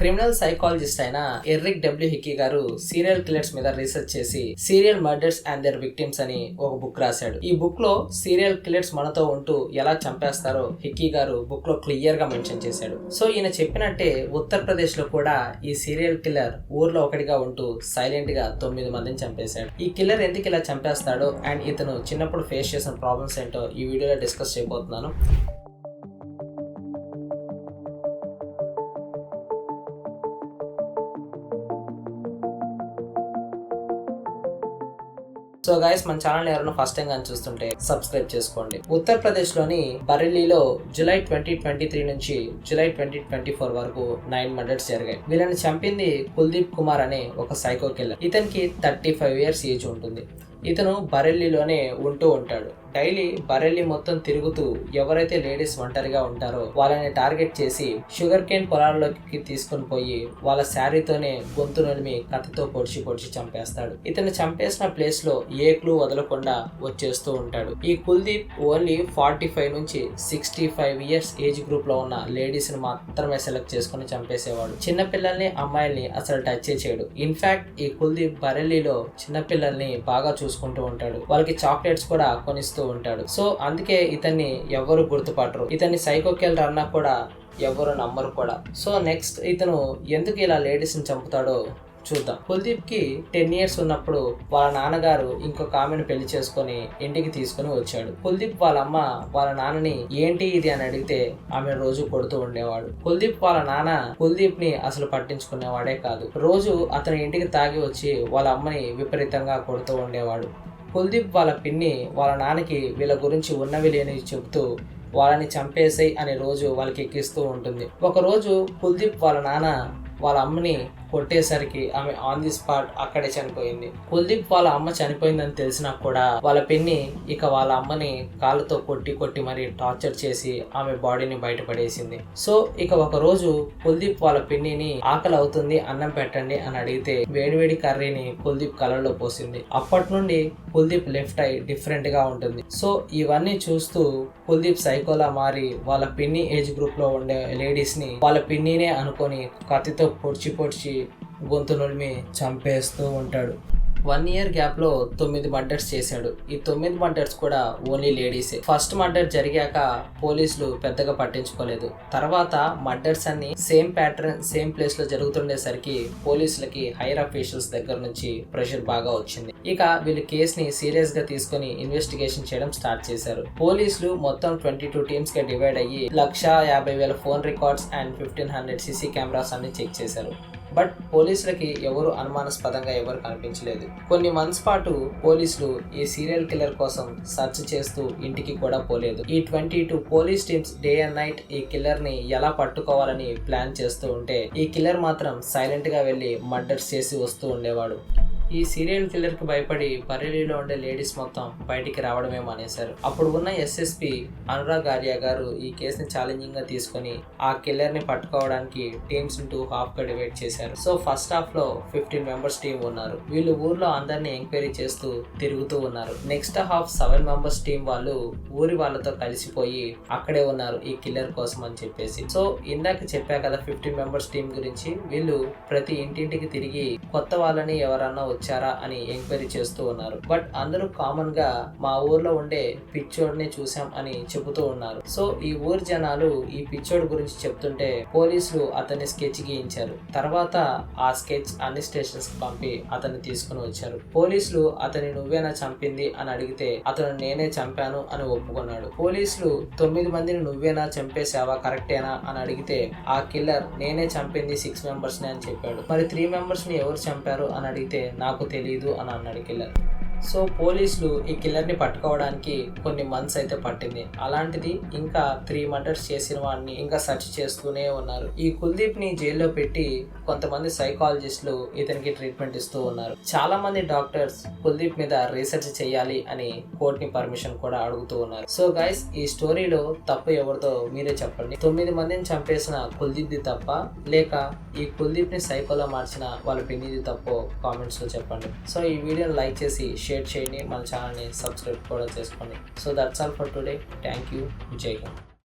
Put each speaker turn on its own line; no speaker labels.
Criminal psychologist అయిన ఎర్రిక్ W Hickey గారు serial killers మీద రీసెర్చ్ చేసి serial murders and their victims అని ఒక బుక్ రాశాడు. ఈ బుక్లో సీరియల్ కిల్లర్స్ మనతో ఉంటూ ఎలా చంపేస్తారో హిక్కీ గారు బుక్లో క్లియర్గా మెన్షన్ చేశాడు. సో ఈయన చెప్పినట్టే ఉత్తరప్రదేశ్లో కూడా ఈ సీరియల్ కిల్లర్ ఊర్లో ఒకటిగా ఉంటూ సైలెంట్గా తొమ్మిది మందిని చంపేశాడు. ఈ కిల్లర్ ఎందుకు ఇలా చంపేస్తాడో అండ్ ఇతను చిన్నప్పుడు ఫేస్ చేసిన ప్రాబ్లమ్స్ ఏంటో ఈ వీడియోలో డిస్కస్ చేయబోతున్నాను. సో గైస్ మన ఛానల్ ఎవరైనా ఫస్ట్ టైం కానీ చూస్తుంటే సబ్స్క్రైబ్ చేసుకోండి. ఉత్తరప్రదేశ్లోని బరెల్లీలో జూలై ట్వంటీ ట్వంటీ త్రీ నుంచి జూలై ట్వంటీ ట్వంటీ ఫోర్ వరకు నైన్ మర్డర్స్ జరిగాయి. వీళ్ళని చంపింది కుల్దీప్ కుమార్ అనే ఒక సైకో కిల్లర్ ఇతనికి థర్టీ ఫైవ్ ఇయర్స్ ఏజ్ ఉంటుంది. ఇతను బరెల్లీలోనే ఉంటూ ఉంటాడు. డైలీ బరెల్లి మొత్తం తిరుగుతూ ఎవరైతే లేడీస్ ఒంటరిగా ఉంటారో వాళ్ళని టార్గెట్ చేసి షుగర్ కేన్ పొలాల్లోకి తీసుకొని పోయి వాళ్ళ శారీతోనే గొంతు నలిమి కత్తితో పొడిచి పొడిచి చంపేస్తాడు. ఇతను చంపేసిన ప్లేస్లో ఏ క్లూ వదలకుండా వచ్చేస్తూ ఉంటాడు. ఈ కుల్దీప్ ఓన్లీ ఫార్టీ ఫైవ్ నుంచి సిక్స్టీ ఫైవ్ ఇయర్స్ ఏజ్ గ్రూప్లో ఉన్న లేడీస్ని మాత్రమే సెలెక్ట్ చేసుకుని చంపేసేవాడు. చిన్న పిల్లల్ని అమ్మాయిల్ని అసలు టచ్ చేయడు. ఇన్ఫాక్ట్ ఈ కుల్దీప్ బరెల్లీలో చిన్న పిల్లల్ని బాగా చూసుకుంటూ ఉంటాడు. వాళ్ళకి చాక్లెట్స్ కూడా కొనిస్తూ ఉంటాడు. సో అందుకే ఇతన్ని ఎవరు గుర్తుపట్టరు. ఇతన్ని సైకోకెళ్ళి అన్నా కూడా ఎవరు నమ్మరు కూడా. సో నెక్స్ట్ ఇతను ఎందుకు ఇలా లేడీస్ని చంపుతాడో చూద్దాం. కుల్దీప్కి టెన్ ఇయర్స్ ఉన్నప్పుడు వాళ్ళ నాన్నగారు ఇంకొక ఆమెను పెళ్ళి చేసుకొని ఇంటికి తీసుకుని వచ్చాడు. కుల్దీప్ వాళ్ళ అమ్మ వాళ్ళ నాన్నని ఏంటి ఇది? అని అడిగితే ఆమె రోజు కొడుతూ ఉండేవాడు. కుల్దీప్ వాళ్ళ నాన్న కుల్దీప్ని అసలు పట్టించుకునేవాడే కాదు. రోజు అతని ఇంటికి తాగి వచ్చి వాళ్ళ అమ్మని విపరీతంగా కొడుతూ ఉండేవాడు. కుల్దీప్ వాళ్ళ పిన్ని వాళ్ళ నాన్నకి వీళ్ళ గురించి ఉన్నవి లేని చెబుతూ వాళ్ళని చంపేసాయి అనే రోజు వాళ్ళకి ఎక్కిస్తూ ఉంటుంది. ఒకరోజు కుల్దీప్ వాళ్ళ నాన్న వాళ్ళ అమ్మని కొట్టేసరికి ఆమె ఆన్ ది స్పాట్ అక్కడే చనిపోయింది. కుల్దీప్ వాళ్ళ అమ్మ చనిపోయిందని తెలిసినా కూడా వాళ్ళ పిన్ని ఇక వాళ్ళ అమ్మని కాళ్ళతో కొట్టి కొట్టి మరి టార్చర్ చేసి ఆమె బాడీని బయటపడేసింది. సో ఇక ఒక రోజు కుల్దీప్ వాళ్ళ పిన్నిని ఆకలి అవుతుంది అన్నం పెట్టండి అని అడిగితే వేడివేడి కర్రీని కుల్దీప్ కలర్లో పోసింది. అప్పటి నుండి కుల్దీప్ లెఫ్ట్ ఐ డిఫరెంట్గా ఉంటుంది. సో ఇవన్నీ చూస్తూ కుల్దీప్ సైకోలా మారి వాళ్ళ పిన్ని ఏజ్ గ్రూప్లో ఉండే లేడీస్ని వాళ్ళ పిన్నినే అనుకొని కత్తితో పొడిచి పొడిచి గొంతు నులిమి చంపేస్తూ ఉంటాడు. వన్ ఇయర్ గ్యాప్లో తొమ్మిది మర్డర్స్ చేశాడు. ఈ తొమ్మిది మర్డర్స్ కూడా ఓన్లీ లేడీసే ఫస్ట్ మర్డర్ జరిగాక పోలీసులు పెద్దగా పట్టించుకోలేదు. తర్వాత మర్డర్స్ అన్ని సేమ్ ప్యాటర్న్ సేమ్ ప్లేస్లో జరుగుతుండేసరికి పోలీసులకి హైర్ అఫీషియల్స్ దగ్గర నుంచి ప్రెషర్ బాగా వచ్చింది. ఇక వీళ్ళు కేసుని సీరియస్గా తీసుకుని ఇన్వెస్టిగేషన్ చేయడం స్టార్ట్ చేశారు. పోలీసులు మొత్తం ట్వంటీ టూ టీమ్స్గా డివైడ్ అయ్యి లక్ష యాభై వేల phone records and fifteen hundred CC cameras అన్ని చెక్ చేశారు. బట్ పోలీసులకి ఎవరు అనుమానాస్పదంగా ఎవరు కనిపించలేదు. కొన్ని మంత్స్ పాటు పోలీసులు ఈ సీరియల్ కిల్లర్ కోసం సెర్చ్ చేస్తూ ఇంటికి కూడా పోలేదు. ఈ twenty two police teams day and night ఈ కిల్లర్ని ఎలా పట్టుకోవాలని ప్లాన్ చేస్తూ ఉంటే ఈ కిల్లర్ మాత్రం సైలెంట్గా వెళ్ళి మర్డర్స్ చేసి వస్తూ ఉండేవాడు. ఈ సీరియల్ కిల్లర్కి భయపడి బరేలీలో ఉండే లేడీస్ మొత్తం బయటికి రావడమే మానేశారు అప్పుడు ఉన్న ఎస్ఎస్పి అనురాగ్ ఆర్య గారు ఈ కేసుని ఛాలెంజింగ్గా తీసుకొని ఆ కిల్లర్ని పట్టుకోవడానికి టీమ్స్ టూ హాఫ్గా డివైడ్ చేశారు. సో ఫస్ట్ హాఫ్లో ఫిఫ్టీన్ మెంబర్స్ టీం ఉన్నారు. వీళ్ళు ఊర్లో అందరిని ఎంక్వైరీ చేస్తూ తిరుగుతూ ఉన్నారు. Next half seven members team వాళ్ళు ఊరి వాళ్ళతో కలిసిపోయి అక్కడే ఉన్నారు ఈ కిల్లర్ కోసం అని చెప్పేసి. సో ఇందాక చెప్పా కదా ఫిఫ్టీన్ మెంబర్స్ టీం గురించి వీళ్ళు ప్రతి ఇంటింటికి తిరిగి కొత్త వాళ్ళని ఎవరన్నా వచ్చారా అని ఎంక్వైరీ చేస్తూ ఉన్నారు. బట్ అందరూ కామన్గా మా ఊర్లో ఉండే పిచ్చోడిని చూసాం అని చెబుతూ ఉన్నారు. సో ఈ ఊరు జనాలు ఈ పిచ్చోడు గురించి చెప్తుంటే పోలీసులు అతన్ని స్కెచ్ గీయించారు. తర్వాత ఆ స్కెచ్ అన్ని స్టేషన్స్ పంపి అతన్ని తీసుకుని వచ్చారు. పోలీసులు అతని నువ్వేనా చంపింది అని అడిగితే అతను నేనే చంపాను అని ఒప్పుకున్నాడు. పోలీసులు తొమ్మిది మందిని నువ్వేనా చంపేశావా కరెక్టేనా అని అడిగితే ఆ కిల్లర్ నేనే చంపింది సిక్స్ మెంబర్స్ అని చెప్పాడు. మరి త్రీ మెంబర్స్ని ఎవరు చంపారు అని అడిగితే నాకు తెలియదు అని అన్నాడు కిల్లర్. సో పోలీసులు ఈ కిల్లర్ని పట్టుకోవడానికి కొన్ని మంత్స్ అయితే పట్టింది. అలాంటిది ఇంకా త్రీ మర్డర్స్ చేసిన వాడిని ఇంకా సెర్చ్ చేస్తూనే ఉన్నారు. ఈ కుల్దీప్ని జైల్లో పెట్టి కొంతమంది సైకాలజిస్టులు ఇతనికి ట్రీట్మెంట్ ఇస్తూ ఉన్నారు. చాలా మంది డాక్టర్స్ కుల్దీప్ మీద రీసెర్చ్ చేయాలి అని కోర్ట్ని పర్మిషన్ కూడా అడుగుతూ ఉన్నారు. సో గైస్ ఈ స్టోరీలో తప్పు ఎవరితో మీరే చెప్పండి. తొమ్మిది మందిని చంపేసిన కుల్దీప్ది తప్ప లేక ఈ కుల్దీప్ని సైకోలో మార్చిన వాళ్ళ పిన్నిది తప్పో కామెంట్స్లో చెప్పండి. సో ఈ వీడియోని లైక్ చేసి షేర్ చేయండి. మన ఛానల్ని సబ్స్క్రైబ్ కూడా చేసుకోండి. So that's all for today thank you జై హింద్